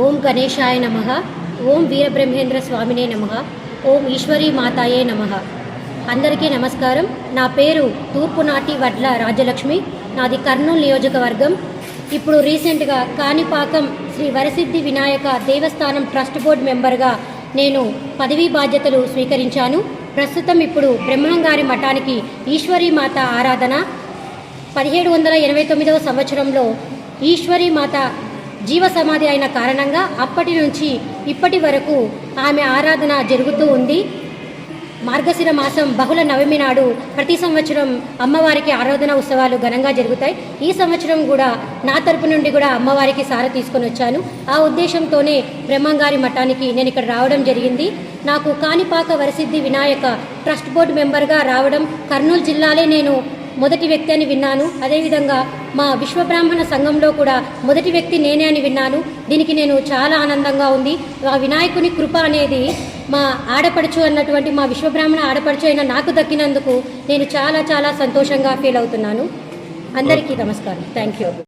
ఓం గణేశాయ నమ. ఓం వీరబ్రహ్మేంద్ర స్వామినే నమ. ఓం ఈశ్వరీ మాతాయే నమ. అందరికీ నమస్కారం. నా పేరు తూర్పునాటి వడ్ల రాజలక్ష్మి. నాది కర్నూలు నియోజకవర్గం. ఇప్పుడు రీసెంట్గా కాణిపాకం శ్రీ వరసిద్ధి వినాయక దేవస్థానం ట్రస్ట్ బోర్డు మెంబర్గా నేను పదవీ బాధ్యతలు స్వీకరించాను. ప్రస్తుతం ఇప్పుడు బ్రహ్మంగారి మఠానికి ఈశ్వరీ మాత ఆరాధన. పదిహేడు వందల ఎనభై తొమ్మిదవ సంవత్సరంలో ఈశ్వరీ మాత జీవ సమాధి అయిన కారణంగా అప్పటి నుంచి ఇప్పటి వరకు ఆమె ఆరాధన జరుగుతూ ఉంది. మార్గశిర మాసం బహుళ నవమి నాడు ప్రతి సంవత్సరం అమ్మవారికి ఆరాధన ఉత్సవాలు ఘనంగా జరుగుతాయి. ఈ సంవత్సరం కూడా నా తరపు నుండి కూడా అమ్మవారికి సార తీసుకొని వచ్చాను. ఆ ఉద్దేశంతోనే బ్రహ్మంగారి మఠానికి నేను ఇక్కడ రావడం జరిగింది. నాకు కాణిపాక వరసిద్ధి వినాయక ట్రస్ట్ బోర్డు మెంబర్గా రావడం కర్నూలు జిల్లాలే నేను మొదటి వ్యక్తి అని విన్నాను. అదేవిధంగా మా విశ్వబ్రాహ్మణ సంఘంలో కూడా మొదటి వ్యక్తి నేనే అని విన్నాను. దీనికి నేను చాలా ఆనందంగా ఉంది. ఆ వినాయకుని కృప అనేది మా ఆడపడుచు అన్నటువంటి మా విశ్వబ్రాహ్మణ ఆడపడుచు అయిన నాకు దక్కినందుకు నేను చాలా చాలా సంతోషంగా ఫీల్ అవుతున్నాను. అందరికీ నమస్కారం. Thank you